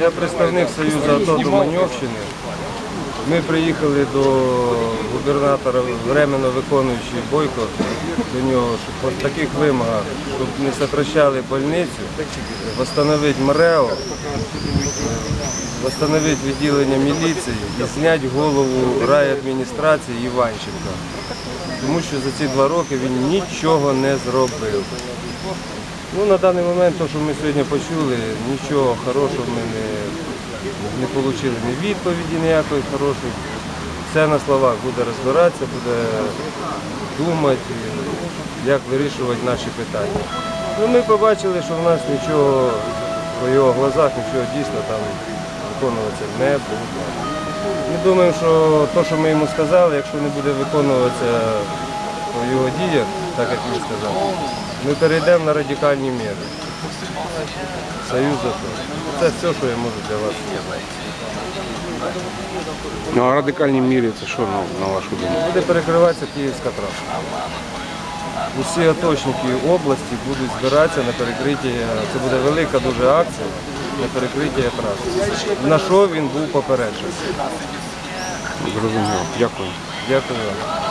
Я представник Союзу АТО Доманьовщини. Ми приїхали до губернатора временно виконуючий Бойко до нього, щоб по таких вимогах, щоб не сокращали больницю, встановити МРЕО, встановити відділення міліції і зняти голову райадміністрації Іванченка. Тому що за ці два роки він нічого не зробив. Ну, на даний момент, то, що ми сьогодні почули, нічого хорошого ми не, не отримали, ні відповіді ніякої хорошої. Все на словах буде розбиратися, буде думати, як вирішувати наші питання. Ну, ми побачили, що в нас нічого по його глазах, нічого дійсно там виконуватися не буде. Ми думаємо, що те, що ми йому сказали, якщо не буде виконуватися по його діях, так як він сказав, ми перейдемо на радикальні міри. Союз за то. Це все, що я можу для вас сказати. Ну а радикальні мірі це що на, на вашу думку? Буде перекриватися Київська траса. Усі оточники області будуть збиратися на перекриття. Це буде велика дуже акція на перекриття траси. На що він був попереджений. Зрозуміло. Дякую. Дякую вам.